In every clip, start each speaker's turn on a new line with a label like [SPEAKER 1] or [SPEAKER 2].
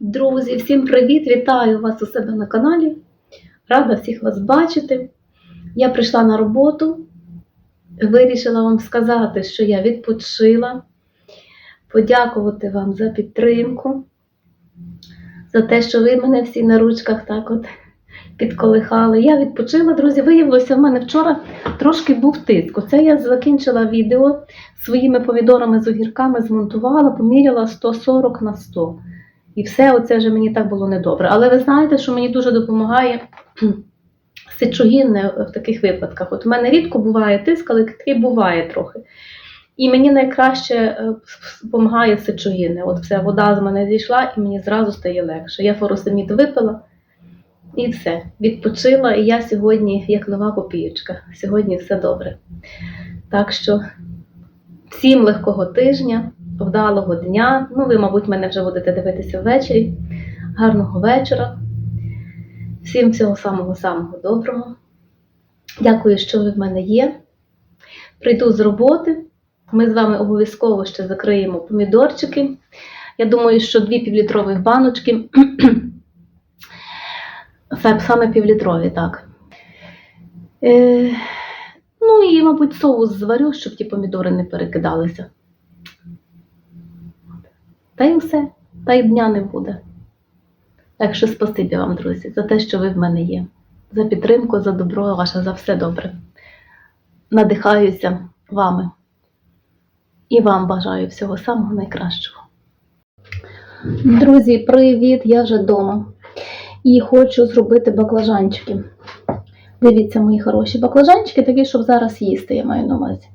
[SPEAKER 1] Друзі, всім привіт! Вітаю вас у себе на каналі. Рада всіх вас бачити. Я прийшла на роботу, вирішила вам сказати, що я відпочила, подякувати вам за підтримку, за те, що ви мене всі на ручках так от підколихали. Я відпочила, друзі. Виявилося, в мене вчора трошки був тиск. Оце я закінчила відео своїми помідорами з огірками, змонтувала, поміряла 140 на 100. І все оце вже мені так було недобре. Але ви знаєте, що мені дуже допомагає кхм, сечогінне в таких випадках. От в мене рідко буває тиск, але такий буває трохи. І мені найкраще е, допомагає сечогінне. От вся вода з мене зійшла, і мені зразу стає легше. Я форосемід випила і все. Відпочила, і я сьогодні як нова копієчка. Сьогодні все добре. Так що всім легкого тижня, вдалого дня. Ну, ви, мабуть, мене вже будете дивитися ввечері. Гарного вечора. Всім всього самого-самого доброго. Дякую, що ви в мене є. Прийду з роботи. Ми з вами обов'язково ще закриємо помідорчики. Я думаю, що дві півлітрових баночки. Саме півлітрові, так. Е, ну і, мабуть, соус зварю, щоб ті помідори не перекидалися. Та й все, та й дня не буде. Так що спасибі вам, друзі, за те, що ви в мене є, за підтримку, за добро ваше, за все добре. Надихаюся вами. І вам бажаю всього самого найкращого. Друзі, привіт! Я вже вдома. І хочу зробити баклажанчики. Дивіться, мої хороші баклажанчики, такі, щоб зараз їсти, я маю на увазі.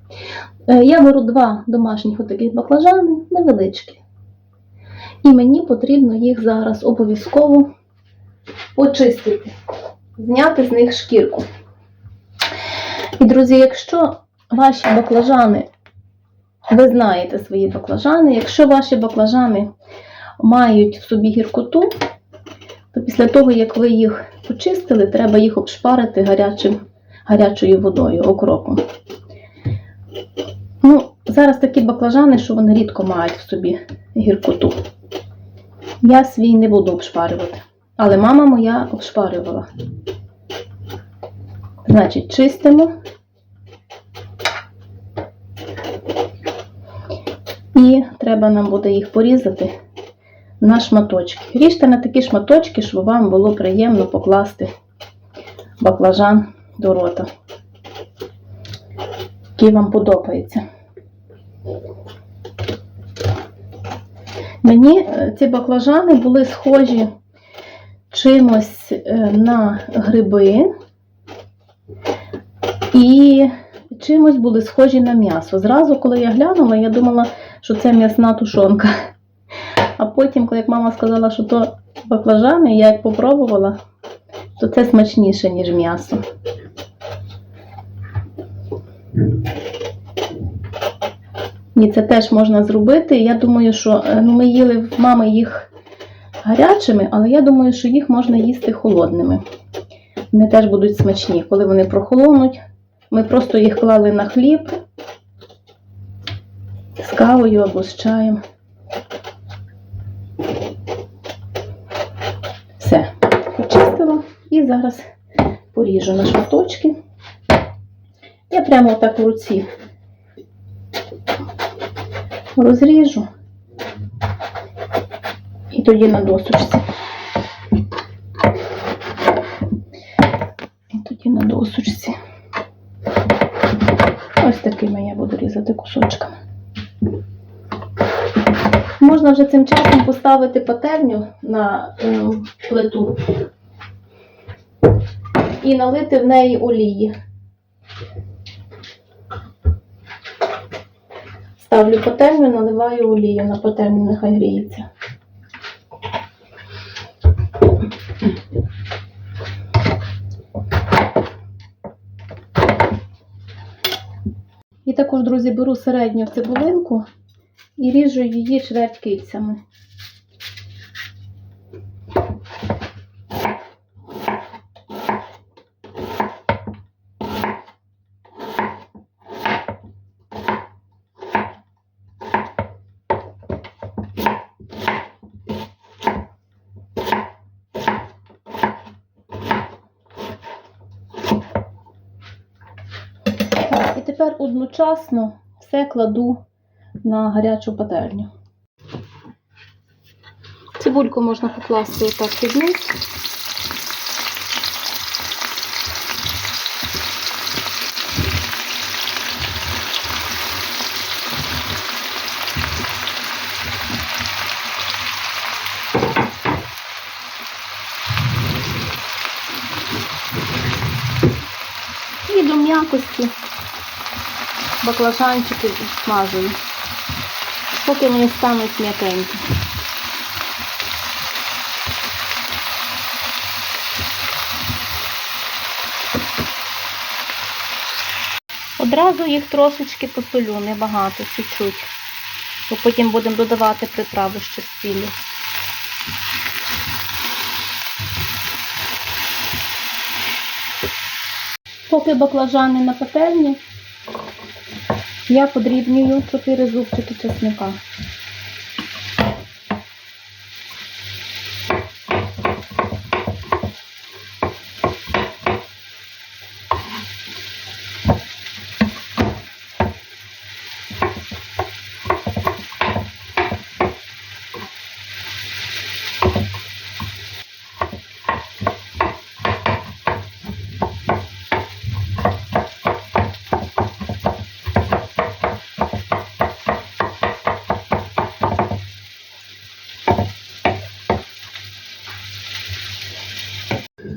[SPEAKER 1] Е, Я беру два домашніх отаких баклажани, невеличкі. І мені потрібно їх зараз обов'язково почистити, зняти з них шкірку. І, друзі, якщо ваші баклажани, ви знаєте свої баклажани, якщо ваші баклажани мають в собі гіркоту, то після того, як ви їх почистили, треба їх обшпарити гарячим, гарячою водою, окропом. Ну, зараз такі баклажани, що вони рідко мають в собі гіркоту. Я свій не буду обшпарювати. Але мама моя обшпарювала. Значить, чистимо. І треба нам буде їх порізати на шматочки. Ріжте на такі шматочки, щоб вам було приємно покласти баклажан до рота, який вам подобається. Мені е, ці баклажани були схожі чимось е, на гриби і чимось були схожі на м'ясо. Зразу, коли я глянула, я думала, що це м'ясна тушонка. А потім, коли як мама сказала, що то баклажани, я як попробувала, то це смачніше, ніж м'ясо. І це теж можна зробити. Я думаю, що е, ну, ми їли в мами їх гарячими, але я думаю, що їх можна їсти холодними. Вони теж будуть смачні. Коли вони прохолонуть, ми просто їх клали на хліб з кавою або з чаєм. Все, почистила і зараз поріжу на шматочки. Я прямо отак в руці розріжу і тоді на досочці. І тоді на досочці. Ось такими я буду різати кусочками. Можна вже цим часом поставити пательню на е, плиту і налити в неї олії. Ставлю пательню, наливаю олію на пательню, нехай гріється. І також, друзі, беру середню цибулинку і ріжу її чверть кільцями. Тепер одночасно все кладу на гарячу пательню. Цибульку можна покласти отак під низ. До м'якості баклажанчики смажую, поки вони стануть м'якенькі. Одразу їх трошечки посолю, небагато, чуть-чуть. Бо потім будемо додавати приправу ще з сіллю. Поки баклажани на пательні, я подрібнюю 4 зубчики чесника.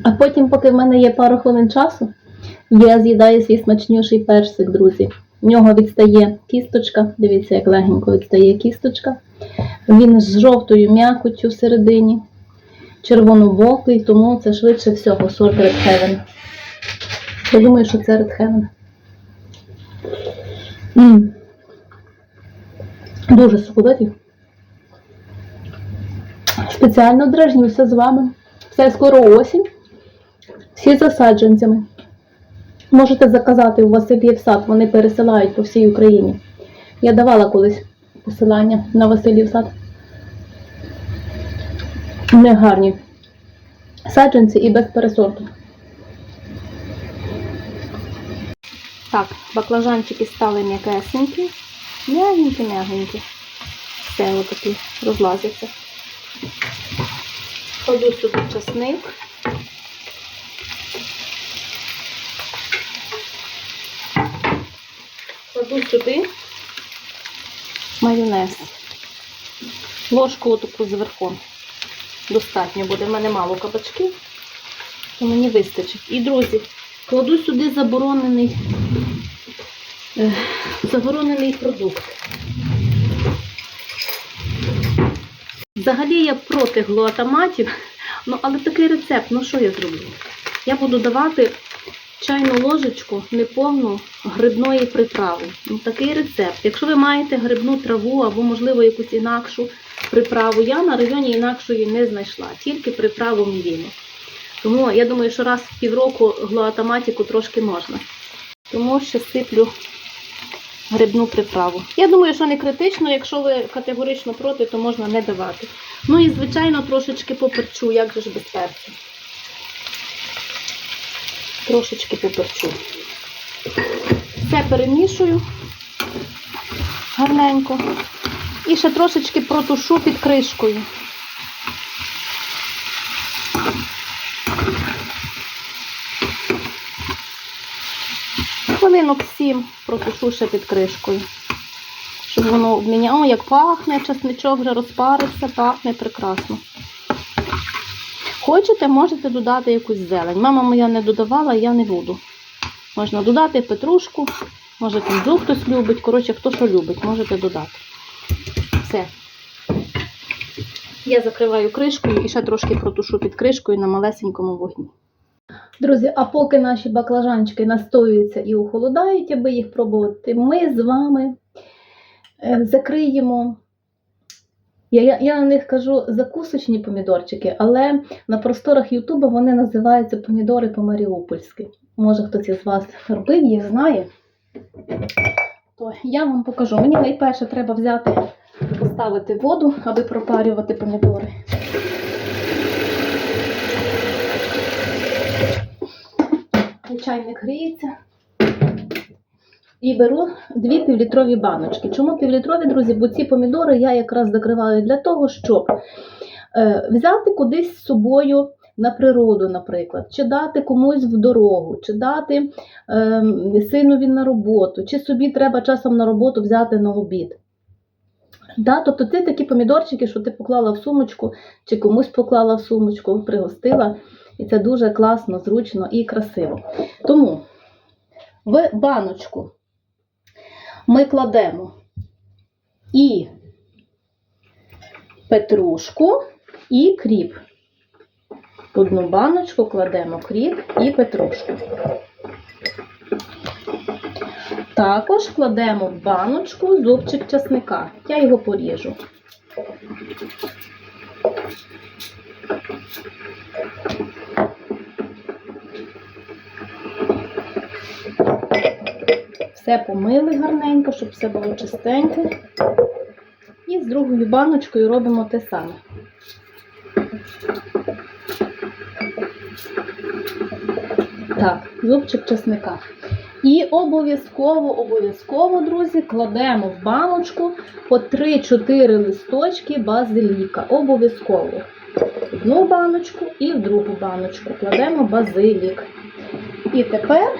[SPEAKER 1] А потім, поки в мене є пару хвилин часу, я з'їдаю свій смачніший персик, друзі. В нього відстає кісточка. Дивіться, як легенько відстає кісточка. Він з жовтою м'якоттю всередині, червонобокий, тому це швидше всього сорт Red Heaven. Я думаю, що це Red Heaven. М. Дуже соковитий. Спеціально дражнюся з вами. Це скоро осінь. Всі за саджанцями. Можете заказати у Васильєв сад, вони пересилають по всій Україні. Я давала колись посилання на Васильєв сад. Не. Саджанці і без пересорту. Так, баклажанчики стали м'якесенькі, м'ягенькі, м'ягенькі. Все отакі розлазяться. Кладу сюди часник. Кладу сюди майонез. Ложку отаку зверху. Достатньо буде. В мене мало кабачків, то мені вистачить. І, друзі, кладу сюди заборонений, е, заборонений продукт. Взагалі я проти глуатаматів, ну але такий рецепт, ну що я зроблю? Я буду давати чайну ложечку неповну грибної приправи. Ну, такий рецепт. Якщо ви маєте грибну траву або, можливо, якусь інакшу приправу, я на районі інакшої не знайшла, тільки приправу мівіну. Тому я думаю, що раз в півроку глуатаматіку трошки можна. Тому ще сиплю грибну приправу. Я думаю, що не критично, якщо ви категорично проти, то можна не давати. Ну і, звичайно, трошечки поперчу, як же ж без перцю. Трошечки поперчу. Все перемішую гарненько. І ще трошечки протушу під кришкою. Хвилинок сім протушу ще під кришкою. Щоб воно обміняло. Як пахне, часничок вже розпарився, пахне прекрасно. Хочете, можете додати якусь зелень. Мама моя не додавала, я не буду. Можна додати петрушку, може кінзу хтось любить. Коротше, хто що любить, можете додати. Все. Я закриваю кришкою і ще трошки протушу під кришкою на малесенькому вогні. Друзі, а поки наші баклажанчики настоюються і охолодають, аби їх пробувати, ми з вами е, закриємо. Я, я, я на них кажу закусочні помідорчики, але на просторах Ютуба вони називаються помідори по-маріупольськи. Може хтось із вас робив, їх знає. То я вам покажу. Мені найперше треба взяти, поставити воду, аби пропарювати помідори. Чайник гріється. І беру дві півлітрові баночки. Чому півлітрові, друзі? Бо ці помідори я якраз закриваю для того, щоб е, взяти кудись з собою на природу, наприклад, чи дати комусь в дорогу, чи дати е, синові на роботу, чи собі треба часом на роботу взяти на обід. Да, тобто це такі помідорчики, що ти поклала в сумочку, чи комусь поклала в сумочку, пригостила. І це дуже класно, зручно і красиво. Тому в баночку ми кладемо і петрушку, і кріп. Одну баночку кладемо кріп і петрушку. Також кладемо в баночку зубчик часника. Я його поріжу. Все помили гарненько, щоб все було чистеньке. І з другою баночкою робимо те саме. Так, зубчик чесника. І обов'язково, обов'язково, друзі, кладемо в баночку по 3-4 листочки базиліка. Обов'язково. В одну баночку і в другу баночку кладемо базилік. І тепер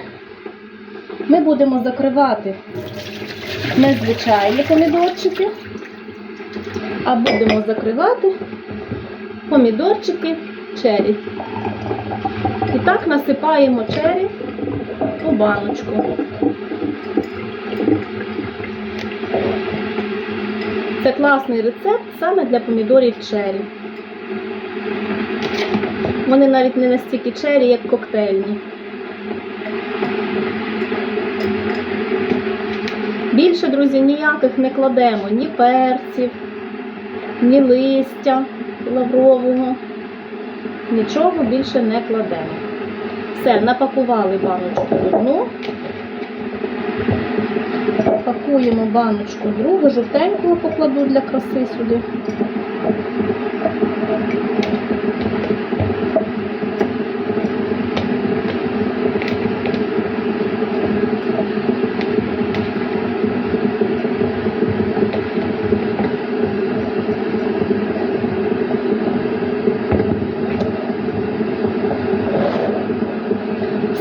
[SPEAKER 1] ми будемо закривати не звичайні помідорчики, а будемо закривати помідорчики чері. І так насипаємо чері у баночку. Це класний рецепт саме для помідорів чері. Вони навіть не настільки чері, як коктейльні. Більше, друзі, ніяких не кладемо ні перців, ні листя лаврового. Нічого більше не кладемо. Все, напакували баночку одну. Пакуємо баночку другу, жовтенького покладу для краси сюди.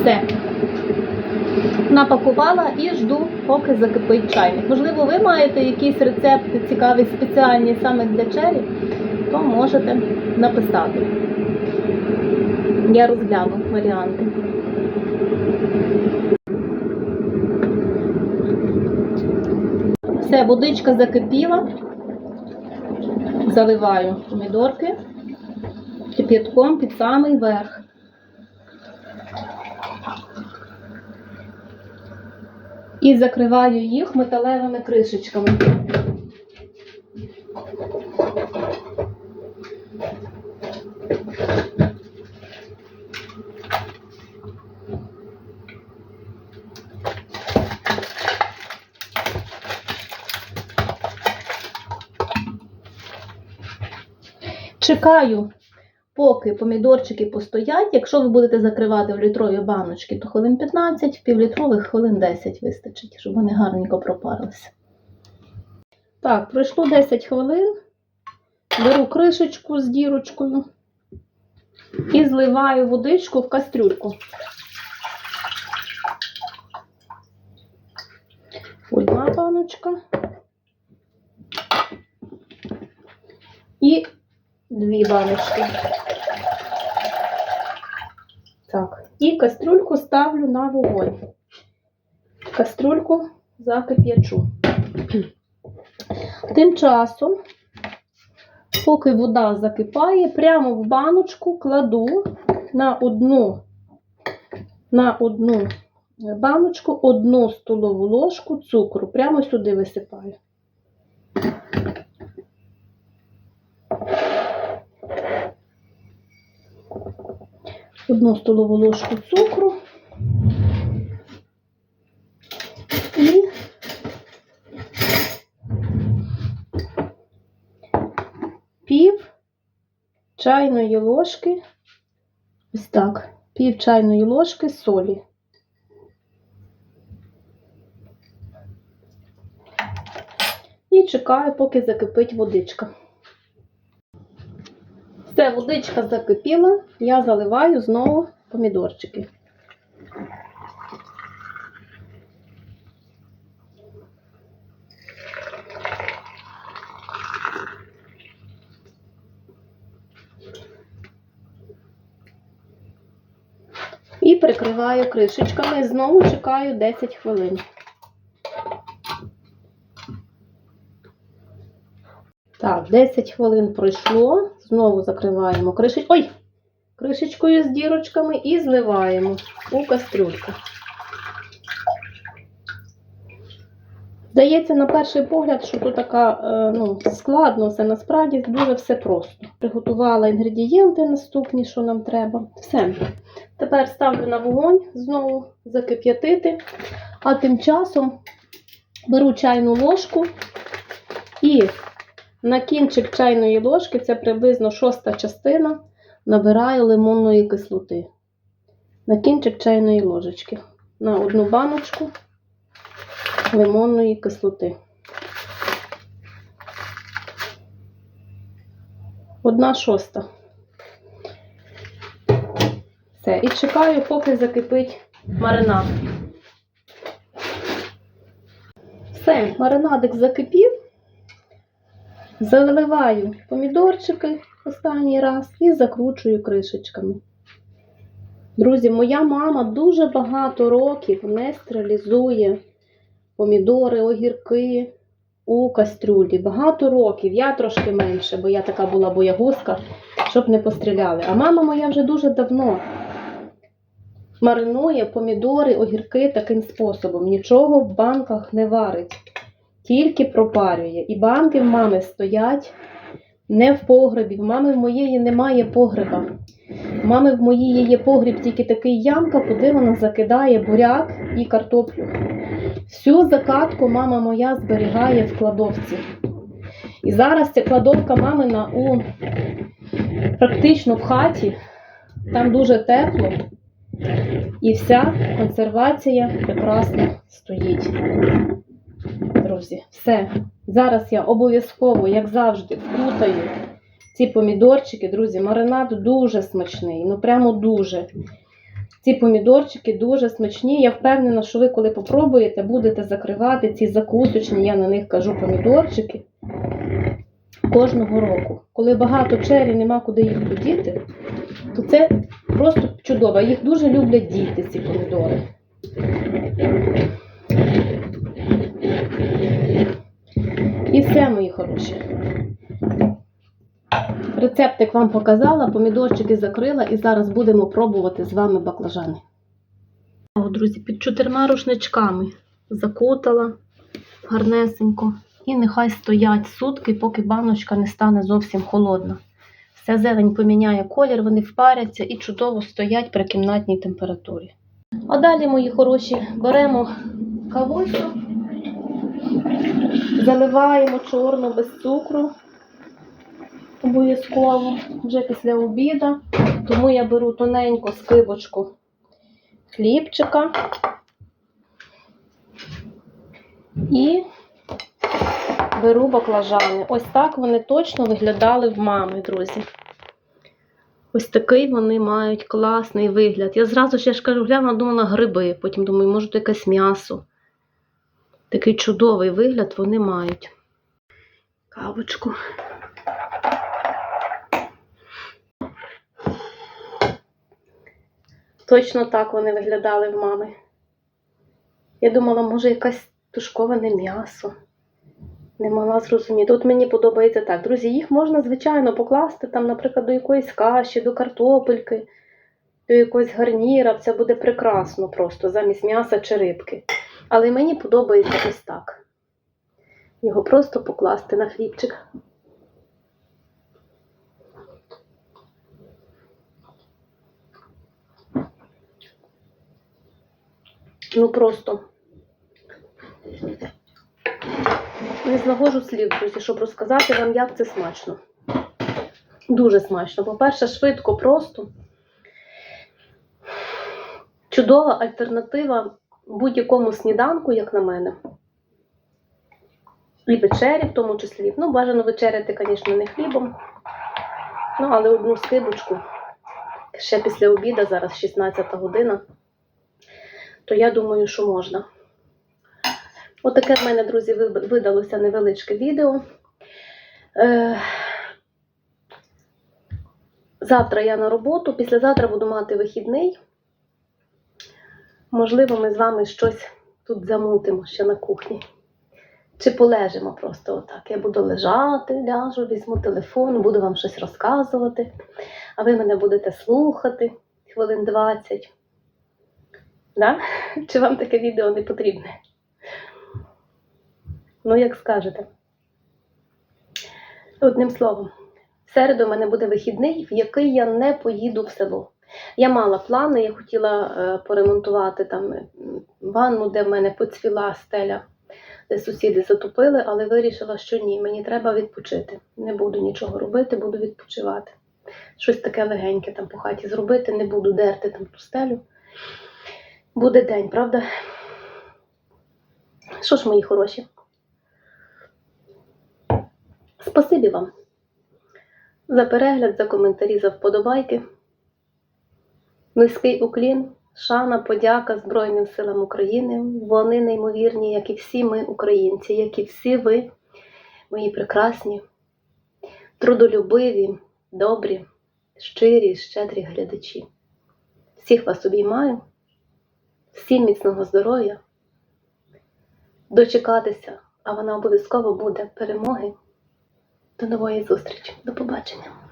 [SPEAKER 1] Все. Напакувала і жду, поки закипить чайник. Можливо, ви маєте якісь рецепти цікаві, спеціальні саме для чері, то можете написати. Я розгляну варіанти. Все, водичка закипіла. Заливаю помідорки кип'ятком під самий верх. І закриваю їх металевими кришечками. Чекаю, поки помідорчики постоять. Якщо ви будете закривати в літрові баночки, то хвилин 15, в півлітрових хвилин 10 вистачить, щоб вони гарненько пропарилися. Так, пройшло 10 хвилин. Беру кришечку з дірочкою і зливаю водичку в кастрюльку. Одна баночка. І дві баночки. Так, і кастрюльку ставлю на вогонь. Кастрюльку закип'ячу. Тим часом, поки вода закипає, прямо в баночку кладу на одну, на одну баночку одну столову ложку цукру. Прямо сюди висипаю. одну столову ложку цукру і пів чайної ложки, ось так, пів чайної ложки солі. І чекаю, поки закипить водичка. Все, водичка закипіла, я заливаю знову помідорчики. І прикриваю кришечками знову чекаю 10 хвилин. Так, 10 хвилин пройшло. Знову закриваємо кришечку. Ой! Кришечкою з дірочками і зливаємо у кастрюльку. Здається, на перший погляд, що тут така е, ну, складно все, насправді дуже все просто. Приготувала інгредієнти наступні, що нам треба. Все. Тепер ставлю на вогонь, знову закип'ятити, а тим часом беру чайну ложку і на кінчик чайної ложки, це приблизно шоста частина, набираю лимонної кислоти. На кінчик чайної ложечки. На одну баночку лимонної кислоти. Одна шоста. Все. І чекаю, поки закипить маринад. Все, маринадик закипів. Заливаю помідорчики останній раз і закручую кришечками. Друзі, моя мама дуже багато років не стерилізує помідори, огірки у кастрюлі. Багато років, я трошки менше, бо я така була боягузка, щоб не постріляли. А мама моя вже дуже давно маринує помідори, огірки таким способом. Нічого в банках не варить, тільки пропарює. І банки в мами стоять не в погребі. В мами в моєї немає погреба. В мами в моїй є погріб тільки такий ямка, куди вона закидає буряк і картоплю. Всю закатку мама моя зберігає в кладовці. І зараз ця кладовка мамина у практично в хаті. Там дуже тепло. І вся консервація прекрасно стоїть. Друзі, все. Зараз я обов'язково, як завжди, вкутаю ці помідорчики. Друзі, маринад дуже смачний. Ну прямо дуже. Ці помідорчики дуже смачні. Я впевнена, що ви, коли попробуєте, будете закривати ці закусочні, я на них кажу помідорчики кожного року. Коли багато чері, нема куди їх подіти, то це просто чудово. Їх дуже люблять діти, ці помідори. І все, мої хороші. Рецептик вам показала, помідорчики закрила і зараз будемо пробувати з вами баклажани. О, друзі, під чотирма рушничками закутала гарнесенько. І нехай стоять сутки, поки баночка не стане зовсім холодна. Вся зелень поміняє колір, вони впаряться і чудово стоять при кімнатній температурі. А далі, мої хороші, беремо кавусю, заливаємо чорну без цукру. Обов'язково вже після обіду. Тому я беру тоненьку скибочку хлібчика і беру баклажани. Ось так вони точно виглядали в мами, друзі. Ось такий вони мають класний вигляд. Я зразу я ж кажу, глянула, думала гриби, потім думаю, може, якесь м'ясо. Такий чудовий вигляд вони мають. Кавочку. Точно так вони виглядали в мами. Я думала, може, якесь тушковане м'ясо. Не могла зрозуміти. От мені подобається так. Друзі, їх можна, звичайно, покласти, там, наприклад, до якоїсь каші, до картопельки, до якогось гарніра. Це буде прекрасно просто замість м'яса чи рибки. Але мені подобається ось так. Його просто покласти на хлібчик. Ну просто не знаходжу слів, друзі, щоб розказати вам, як це смачно. Дуже смачно. По-перше, швидко, просто. Чудова альтернатива будь-якому сніданку, як на мене. І вечері, в тому числі. Ну, бажано вечеряти, звісно, не хлібом. Ну, але одну скибочку. Ще після обіду, зараз 16 година. То я думаю, що можна. Отаке в мене, друзі, видалося невеличке відео. Е, Завтра я на роботу, післязавтра буду мати вихідний. Можливо, ми з вами щось тут замутимо ще на кухні. Чи полежимо просто отак. Я буду лежати, ляжу, візьму телефон, буду вам щось розказувати, а ви мене будете слухати хвилин 20. Да? Чи вам таке відео не потрібне? Ну, як скажете. Одним словом, в середу в мене буде вихідний, в який я не поїду в село. Я мала плани, я хотіла е, поремонтувати там е, ванну, де в мене поцвіла стеля, де сусіди затопили, але вирішила, що ні, мені треба відпочити. Не буду нічого робити, буду відпочивати. Щось таке легеньке там по хаті зробити, не буду дерти там ту стелю. Буде день, правда? Що ж, мої хороші? Спасибі вам за перегляд, за коментарі, за вподобайки. Низький уклін, шана, подяка Збройним силам України. Вони неймовірні, як і всі ми, українці, як і всі ви, мої прекрасні, трудолюбиві, добрі, щирі, щедрі глядачі. Всіх вас обіймаю, всім міцного здоров'я, дочекатися, а вона обов'язково буде перемоги. До нової зустрічі. До побачення.